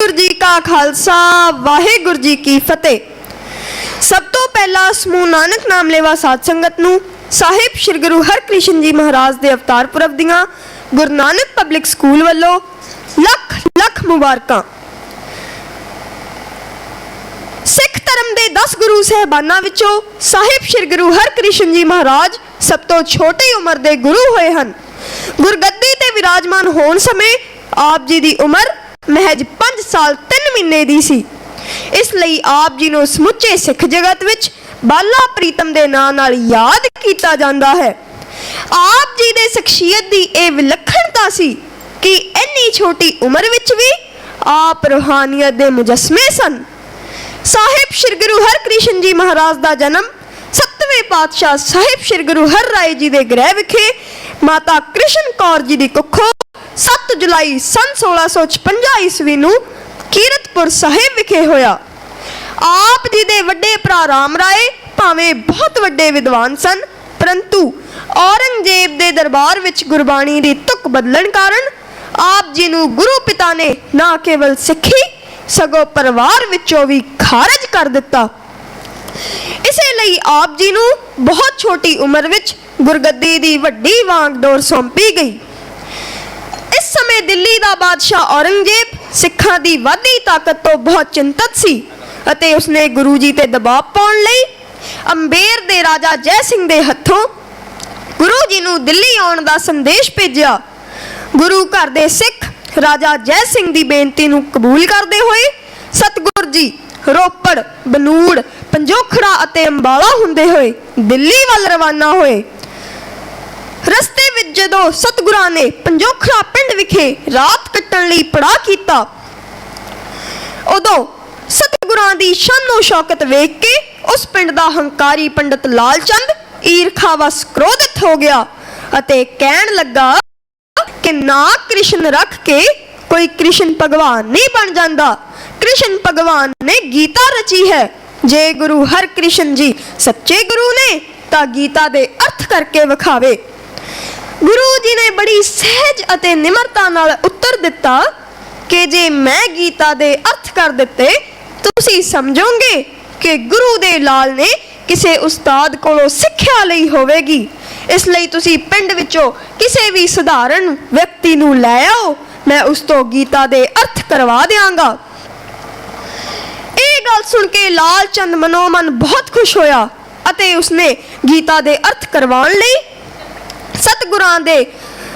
ਵਾਹਿਗੁਰੂ ਜੀ ਕਾ ਖਾਲਸਾ, ਵਾਹਿਗੁਰੂ ਜੀ ਕੀ ਫਤਿਹ। ਸਭ ਤੋਂ ਪਹਿਲਾਂ ਸਮੂਹ ਨਾਨਕ ਨਾਮ ਲੈਵਾ ਸਾਧ ਸੰਗਤ ਨੂੰ ਸਾਹਿਬ ਸ੍ਰੀ ਗੁਰੂ ਹਰਕ੍ਰਿਸ਼ਨ ਜੀ ਮਹਾਰਾਜ ਦੇ ਅਵਤਾਰ ਪੁਰਬ ਦੀਆਂ ਗੁਰੂ ਨਾਨਕ ਪਬਲਿਕ ਸਕੂਲ ਵੱਲੋਂ ਲੱਖ ਲੱਖ ਮੁਬਾਰਕਾਂ। ਸਿੱਖ ਧਰਮ ਦੇ 10 ਗੁਰੂ ਸਹਿਬਾਨਾਂ ਵਿੱਚੋਂ ਸਾਹਿਬ ਸ੍ਰੀ ਗੁਰੂ ਹਰਕ੍ਰਿਸ਼ਨ ਜੀ ਮਹਾਰਾਜ ਸਭ ਤੋਂ ਛੋਟੀ ਉਮਰ ਦੇ ਗੁਰੂ ਹੋਏ ਹਨ। ਗੁਰਗੱਦੀ ਤੇ ਵਿਰਾਜਮਾਨ ਹੋਣ ਸਮੇਂ ਆਪ ਜੀ ਦੀ ਉਮਰ ਮਹਿਜ 5 ਸਾਲ 3 ਮਹੀਨੇ ਦੀ ਸੀ। ਇਸ ਲਈ ਆਪ ਜੀ ਨੂੰ ਸਮੁੱਚੇ ਸਿੱਖ ਜਗਤ ਵਿੱਚ ਬਾਲਾ ਪ੍ਰੀਤਮ ਦੇ ਨਾਂ ਨਾਲ ਯਾਦ ਕੀਤਾ ਜਾਂਦਾ ਹੈ। ਆਪ ਜੀ ਦੇ ਸ਼ਖਸੀਅਤ ਦੀ ਇਹ ਵਿਲੱਖਣਤਾ ਸੀ ਕਿ ਇੰਨੀ ਛੋਟੀ ਉਮਰ ਵਿੱਚ ਵੀ ਆਪ ਰੂਹਾਨੀਅਤ ਦੇ ਮੁਜਸਮੇ ਸਨ। ਸਾਹਿਬ ਸ੍ਰੀ ਗੁਰੂ ਹਰਕ੍ਰਿਸ਼ਨ ਜੀ ਮਹਾਰਾਜ ਦਾ ਜਨਮ ਸੱਤਵੇਂ ਪਾਤਸ਼ਾਹ ਸਾਹਿਬ ਸ੍ਰੀ ਗੁਰੂ ਹਰ ਰਾਏ ਜੀ ਦੇ ਗ੍ਰਹਿ ਵਿਖੇ ਮਾਤਾ ਕ੍ਰਿਸ਼ਨ ਕੌਰ ਜੀ ਦੀ ਕੁੱਖੋਂ 7 ਜੁਲਾਈ ਸਨ 1656 ਈਸਵੀ ਨੂੰ ਕੀਰਤਪੁਰ ਸਾਹਿਬ ਵਿਖੇ ਹੋਇਆ। ਆਪ ਜੀ ਦੇ ਵੱਡੇ ਭਰਾ ਰਾਮ ਰਾਏ ਭਾਵੇਂ ਬਹੁਤ ਵੱਡੇ ਵਿਦਵਾਨ ਸਨ, ਪਰੰਤੂ ਔਰੰਗਜ਼ੇਬ ਦੇ ਦਰਬਾਰ ਵਿੱਚ ਗੁਰਬਾਣੀ ਦੀ ਤੁਕ ਬਦਲਣ ਕਾਰਨ ਆਪ ਜੀ ਨੂੰ ਗੁਰੂ ਪਿਤਾ ਨੇ ਨਾ ਕੇਵਲ ਸਿੱਖੀ, ਸਗੋਂ ਪਰਿਵਾਰ ਵਿੱਚੋਂ ਵੀ ਖਾਰਜ ਕਰ ਦਿੱਤਾ। ਇਸੇ ਲਈ ਆਪ ਜੀ ਨੂੰ ਬਹੁਤ ਛੋਟੀ ਉਮਰ ਵਿੱਚ ਗੁਰਗੱਦੀ ਦੀ ਵੱਡੀ ਵਾਂਗਡੋਰ ਸੌਂਪੀ ਗਈ। ਇਸ ਸਮੇਂ ਦਿੱਲੀ ਦਾ ਬਾਦਸ਼ਾਹ ਔਰੰਗਜ਼ੇਬ ਸਿੱਖਾਂ ਦੀ ਵਧਦੀ ਤਾਕਤ ਤੋਂ ਬਹੁਤ ਚਿੰਤਤ ਸੀ ਅਤੇ ਉਸਨੇ ਗੁਰੂ ਜੀ ਤੇ ਦਬਾਅ ਪਾਉਣ ਲਈ ਅੰਬੇਰ ਦੇ ਰਾਜਾ ਜੈ ਸਿੰਘ ਦੇ ਹੱਥੋਂ ਗੁਰੂ ਜੀ ਨੂੰ ਦਿੱਲੀ ਆਉਣ ਦਾ ਸੰਦੇਸ਼ ਭੇਜਿਆ। ਗੁਰੂ ਘਰ ਦੇ ਸਿੱਖ ਰਾਜਾ ਜੈ ਸਿੰਘ ਦੀ ਬੇਨਤੀ ਨੂੰ ਕਬੂਲ ਕਰਦੇ ਹੋਏ ਸਤਗੁਰ ਜੀ ਰੋਪੜ, ਬਨੂੜ, ਪੰਜੋਖੜਾ ਅਤੇ ਅੰਬਾਲਾ ਹੁੰਦੇ ਹੋਏ ਦਿੱਲੀ ਵੱਲ ਰਵਾਨਾ ਹੋਏ। ਰਸਤੇ ਵਿੱਚ ਜਦੋਂ ਸਤਗੁਰਾਂ ਨੇ ਪੰਜੋਖਰਾ ਪਿੰਡ ਵਿਖੇ ਰਾਤ ਕੱਟਣ ਲਈ ਪੜਾ ਕੀਤਾ, ਉਦੋਂ ਸਤਗੁਰਾਂ ਦੀ ਸ਼ਾਨੋ ਸ਼ੌਕਤ ਵੇਖ ਕੇ ਉਸ ਪਿੰਡ ਦਾ ਹੰਕਾਰੀ ਪੰਡਤ ਲਾਲ ਚੰਦ ਈਰਖਾਵਸ ਕ੍ਰੋਧਿਤ ਹੋ ਗਿਆ ਅਤੇ ਕਹਿਣ ਲੱਗਾ ਕਿ ਨਾ ਕ੍ਰਿਸ਼ਨ ਰੱਖ ਕੇ ਕੋਈ ਕ੍ਰਿਸ਼ਨ ਭਗਵਾਨ ਨਹੀਂ ਬਣ ਜਾਂਦਾ। ਕ੍ਰਿਸ਼ਨ ਭਗਵਾਨ ਨੇ ਗੀਤਾ ਰਚੀ ਹੈ। ਜੇ ਗੁਰੂ ਹਰਕ੍ਰਿਸ਼ਨ ਜੀ ਸੱਚੇ ਗੁਰੂ ਨੇ, ਤਾਂ ਗੀਤਾ ਦੇ ਅਰਥ ਕਰਕੇ ਵਿਖਾਵੇ। ਗੁਰੂ ਜੀ ਨੇ ਬੜੀ ਸਹਿਜ ਅਤੇ ਨਿਮਰਤਾ ਨਾਲ ਉੱਤਰ ਦਿੱਤਾ ਕਿ ਜੇ ਮੈਂ ਗੀਤਾ ਦੇ ਅਰਥ ਕਰ ਦਿੱਤੇ, ਤੁਸੀਂ ਸਮਝੋਗੇ ਕਿ ਗੁਰੂ ਦੇ ਲਾਲ ਨੇ ਕਿਸੇ ਉਸਤਾਦ ਕੋਲੋਂ ਸਿੱਖਿਆ ਲਈ ਹੋਵੇਗੀ। ਇਸ ਲਈ ਤੁਸੀਂ ਪਿੰਡ ਵਿੱਚੋਂ ਕਿਸੇ ਵੀ ਸਧਾਰਨ ਵਿਅਕਤੀ ਨੂੰ ਲੈ ਆਓ, ਮੈਂ ਉਸ ਤੋਂ ਗੀਤਾ ਦੇ ਅਰਥ ਕਰਵਾ ਦਿਆਂਗਾ। ਇਹ ਗੱਲ ਸੁਣ ਕੇ ਲਾਲ ਚੰਦ ਮਨੋਮਨ ਬਹੁਤ ਖੁਸ਼ ਹੋਇਆ ਅਤੇ ਉਸਨੇ ਗੀਤਾ ਦੇ ਅਰਥ ਕਰਵਾਉਣ ਲਈ ਸਤਗੁਰਾਂ ਦੇ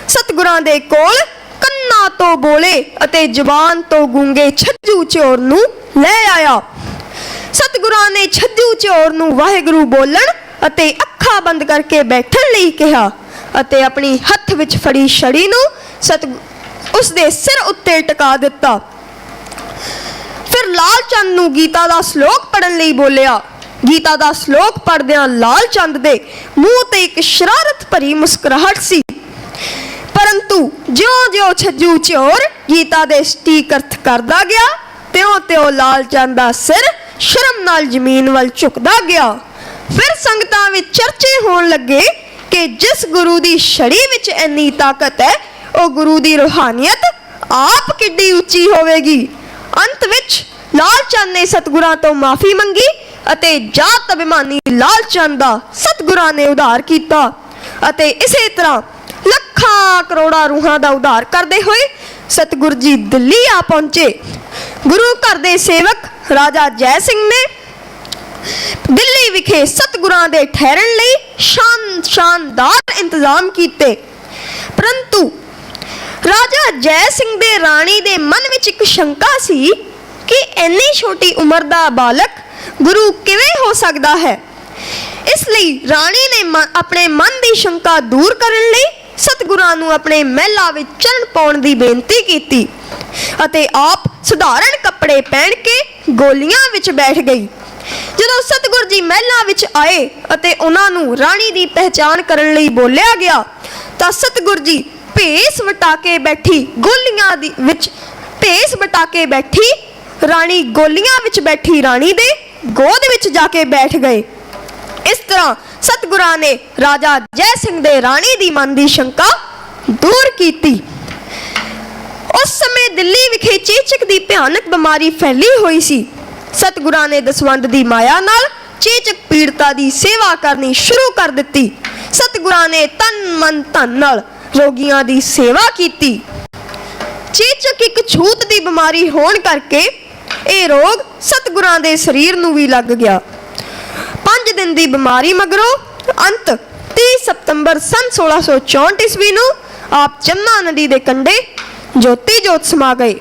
ਸਤਗੁਰਾਂ ਦੇ ਕੋਲ ਕੰਨਾਂ ਤੋਂ ਬੋਲੇ ਅਤੇ ਜ਼ੁਬਾਨ ਤੋਂ ਗੂੰਗੇ ਛੱਜੂ ਚੋਰ ਨੂੰ ਲੈ ਆਇਆ। ਸਤਗੁਰਾਂ ਨੇ ਛੱਜੂ ਚੋਰ ਨੂੰ ਵਾਹਿਗੁਰੂ ਬੋਲਣ ਅਤੇ ਅੱਖਾਂ ਬੰਦ ਕਰਕੇ ਬੈਠਣ ਲਈ ਕਿਹਾ ਅਤੇ ਆਪਣੀ ਹੱਥ ਵਿੱਚ ਫੜੀ ਛੜੀ ਨੂੰ ਸਤ, ਉਸ ਦੇ ਸਿਰ ਉੱਤੇ ਟਿਕਾ ਦਿੱਤਾ। ਫਿਰ ਲਾਲ ਚੰਦ ਨੂੰ ਗੀਤਾ ਦਾ ਸ਼ਲੋਕ ਪੜਨ ਲਈ ਬੋਲਿਆ ਗੀਤਾ ਦਾ ਸ਼ਲੋਕ ਪੜਦਿਆਂ ਲਾਲ ਚੰਦ ਦੇ ਮੂੰਹ ਤੇ ਇੱਕ ਸ਼ਰਾਰਤ ਭਰੀ ਮੁਸਕਰਾਹਟ ਸੀ। ਪਰੰਤੂ ਜਿਉਂ-ਜਿਉਂ ਛੱਜੂ ਚੋਰ ਗੀਤਾ ਦੇ ਸਟੀਕ ਅਰਥ ਕਰਦਾ ਗਿਆ ਤਿਉਂ-ਤਿਉਂ ਲਾਲ ਚੰਦ ਦਾ ਸਿਰ ਸ਼ਰਮ ਨਾਲ ਜ਼ਮੀਨ ਵੱਲ ਝੁਕਦਾ ਗਿਆ। ਫਿਰ ਸੰਗਤਾਂ ਵਿੱਚ ਚਰਚੇ ਹੋਣ ਲੱਗੇ ਕਿ ਜਿਸ ਗੁਰੂ ਦੀ ਛੜੀ ਵਿੱਚ ਇੰਨੀ ਤਾਕਤ ਹੈ, ਉਹ ਗੁਰੂ ਦੀ ਰੂਹਾਨੀਅਤ ਆਪ ਕਿੱਡੀ ਉੱਚੀ ਹੋਵੇਗੀ। ਅੰਤ ਵਿੱਚ ਲਾਲ ਚੰਦ ਨੇ ਸਤਗੁਰਾਂ ਤੋਂ ਮਾਫੀ ਮੰਗੀ ਅਤੇ ਜਾਤ ਅਭਿਮਾਨੀ ਲਾਲਚੰਦ ਦਾ ਸਤਗੁਰਾਂ ਨੇ ਉਧਾਰ ਕੀਤਾ ਅਤੇ ਇਸੇ ਤਰ੍ਹਾਂ ਲੱਖਾਂ ਕਰੋੜਾਂ ਰੂਹਾਂ ਦਾ ਉਧਾਰ ਕਰਦੇ ਹੋਏ ਸਤਗੁਰ ਜੀ ਦਿੱਲੀ ਆ ਪਹੁੰਚੇ। ਗੁਰੂ ਘਰ ਦੇ ਸੇਵਕ ਰਾਜਾ ਜੈ ਸਿੰਘ ਨੇ ਦਿੱਲੀ ਵਿਖੇ ਸਤਗੁਰਾਂ ਦੇ ਠਹਿਰਣ ਲਈ ਸ਼ਾਨ ਸ਼ਾਨਦਾਰ ਇੰਤਜ਼ਾਮ ਕੀਤੇ। ਪਰੰਤੂ ਰਾਜਾ ਜੈ ਸਿੰਘ ਦੇ ਰਾਣੀ ਦੇ ਮਨ ਵਿੱਚ ਇੱਕ ਸ਼ੰਕਾ ਸੀ ਕਿ ਇੰਨੀ ਛੋਟੀ ਉਮਰ ਦਾ ਬਾਲਕ ਗੁਰੂ ਕਿਵੇਂ ਹੋ ਸਕਦਾ ਹੈ? ਇਸ ਲਈ ਰਾਣੀ ਨੇ ਆਪਣੇ ਮਨ ਦੀ ਸ਼ੰਕਾ ਦੂਰ ਕਰਨ ਲਈ ਸਤਿਗੁਰਾਂ ਨੂੰ ਆਪਣੇ ਮਹਿਲਾ ਵਿੱਚ ਚਰਨ ਪਾਉਣ ਦੀ ਬੇਨਤੀ ਕੀਤੀ ਅਤੇ ਆਪ ਸਧਾਰਨ ਕੱਪੜੇ ਪਹਿਨ ਕੇ ਗੋਲੀਆਂ ਵਿੱਚ ਬੈਠ ਗਈ। ਜਦੋਂ ਸਤਿਗੁਰ ਜੀ ਮਹਿਲਾ ਵਿੱਚ ਆਏ ਅਤੇ ਉਹਨਾਂ ਨੂੰ ਰਾਣੀ ਦੀ ਪਹਿਚਾਣ ਕਰਨ ਲਈ ਬੋਲਿਆ ਗਿਆ, ਤਾਂ ਸਤਿਗੁਰ ਜੀ ਭੇਸ ਵਟਾ ਕੇ ਬੈਠੀ ਗੋਲੀਆਂ ਦੀ ਵਿੱਚ ਭੇਸ ਵਟਾ ਕੇ ਬੈਠੀ ਰਾਣੀ ਗੋਲੀਆਂ ਵਿੱਚ ਬੈਠੀ ਰਾਣੀ ਦੇ ਗੋਦ ਵਿੱਚ ਜਾ ਕੇ ਬੈਠ ਗਏ। ਇਸ ਤਰ੍ਹਾਂ ਸਤਿਗੁਰਾਂ ਨੇ ਰਾਜਾ ਜੈ ਸਿੰਘ ਦੇ ਰਾਣੀ ਦੀ ਮਨ ਦੀ ਸ਼ੰਕਾ ਦੂਰ ਕੀਤੀ। ਉਸ ਸਮੇਂ ਦਿੱਲੀ ਵਿਖੇ ਚੇਚਕ ਦੀ ਭਿਆਨਕ ਬਿਮਾਰੀ ਫੈਲੀ ਹੋਈ ਸੀ। ਸਤਿਗੁਰਾਂ ਨੇ ਦਸਵੰਦ ਦੀ ਮਾਇਆ ਨਾਲ ਚੇਚਕ ਪੀੜਤਾ ਦੀ ਸੇਵਾ ਕਰਨੀ ਸ਼ੁਰੂ ਕਰ ਦਿੱਤੀ। ਸਤਿਗੁਰਾਂ ਨੇ ਤਨ ਮਨ ਧਨ ਨਾਲ ਰੋਗੀਆਂ ਦੀ ਸੇਵਾ ਕੀਤੀ। ਚੇਚਕ ਇੱਕ ਛੂਤ ਦੀ ਬਿਮਾਰੀ ਹੋਣ ਕਰਕੇ ਇਹ ਰੋਗ ਸਤਿਗੁਰਾਂ ਦੇ ਸਰੀਰ ਨੂੰ ਵੀ ਲੱਗ ਗਿਆ। 5 ਦਿਨ ਦੀ ਬਿਮਾਰੀ ਮਗਰੋਂ ਅੰਤ 30 ਸਤੰਬਰ ਸਨ 1664 ਈਸਵੀ ਨੂੰ ਆਪ ਚੰਨਾ ਨਦੀ ਦੇ ਕੰਢੇ ਜੋਤੀ ਜੋਤ ਸਮਾ ਗਏ।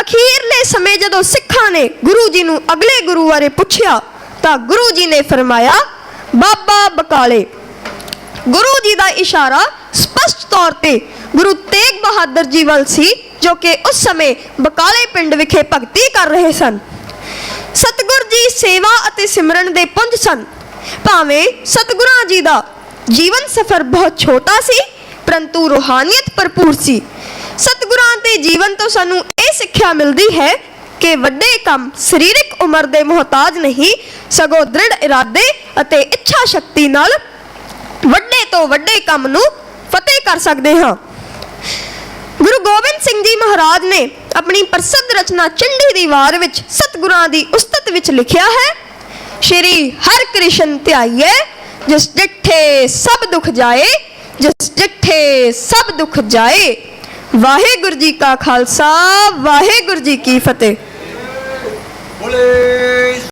ਅਖੀਰਲੇ ਸਮੇਂ ਜਦੋਂ ਸਿੱਖਾਂ ਨੇ ਗੁਰੂ ਜੀ ਨੂੰ ਅਗਲੇ ਗੁਰੂ ਬਾਰੇ ਪੁੱਛਿਆ, ਤਾਂ ਗੁਰੂ ਜੀ ਨੇ ਫਰਮਾਇਆ, ਬਾਬਾ ਬਕਾਲੇ। ਗੁਰੂ ਜੀ ਦਾ ਇਸ਼ਾਰਾ ਸਪਸ਼ਟ ਤੌਰ ਤੇ ਗੁਰੂ ਤੇਗ ਬਹਾਦਰ ਜੀ ਵੱਲ ਸੀ। ਜੋ ਕਿ ਉਸ ਸਮੇਂ ਬਕਾਲੇ ਪਿੰਡ ਵਿਖੇ ਭਗਤੀ ਕਰ ਰਹੇ ਸਨ। ਸਤਿਗੁਰ ਜੀ ਸੇਵਾ ਅਤੇ ਸਿਮਰਨ ਦੇ ਪੁੰਜ ਸਨ। ਭਾਵੇਂ ਸਤਿਗੁਰਾਂ ਜੀ ਦਾ ਜੀਵਨ ਸਫਰ ਬਹੁਤ ਛੋਟਾ ਸੀ, ਪਰੰਤੂ ਰੂਹਾਨੀਅਤ ਭਰਪੂਰ ਸੀ। ਸਤਿਗੁਰਾਂ ਦੇ ਜੀਵਨ ਤੋਂ ਸਾਨੂੰ ਇਹ ਸਿੱਖਿਆ ਮਿਲਦੀ ਹੈ ਕਿ ਵੱਡੇ ਕੰਮ ਸਰੀਰਕ ਉਮਰ ਦੇ ਮੁਹਤਾਜ ਨਹੀਂ, ਸਗੋਂ ਦ੍ਰਿੜ ਇਰਾਦੇ ਅਤੇ ਇੱਛਾ ਸ਼ਕਤੀ ਨਾਲ ਵੱਡੇ ਤੋਂ ਵੱਡੇ ਕੰਮ ਨੂੰ ਫਤਿਹ ਕਰ ਸਕਦੇ ਹਾਂ। ਗੁਰੂ ਗੋਬਿੰਦ ਸਿੰਘ ਜੀ ਮਹਾਰਾਜ ਨੇ ਆਪਣੀ ਪ੍ਰਸਿੱਧ ਰਚਨਾ ਚੰਡੀ ਦੀ ਵਾਰ ਵਿੱਚ ਸਤਿਗੁਰਾਂ ਦੀ ਉਸਤਤ ਵਿੱਚ ਲਿਖਿਆ ਹੈ, ਸ਼੍ਰੀ ਹਰਿ ਕ੍ਰਿਸ਼ਨ ਧਿਆਈਏ ਜਿਸ ਡਿਠੇ ਸਭ ਦੁੱਖ ਜਾਏ, ਜਿਸ ਡਿਠੇ ਸਭ ਦੁੱਖ ਜਾਏ, ਵਾਹਿਗੁਰੂ ਜੀ ਕਾ ਖਾਲਸਾ, ਵਾਹਿਗੁਰੂ ਜੀ ਕੀ ਫਤਿਹ। ਬੋਲੇ।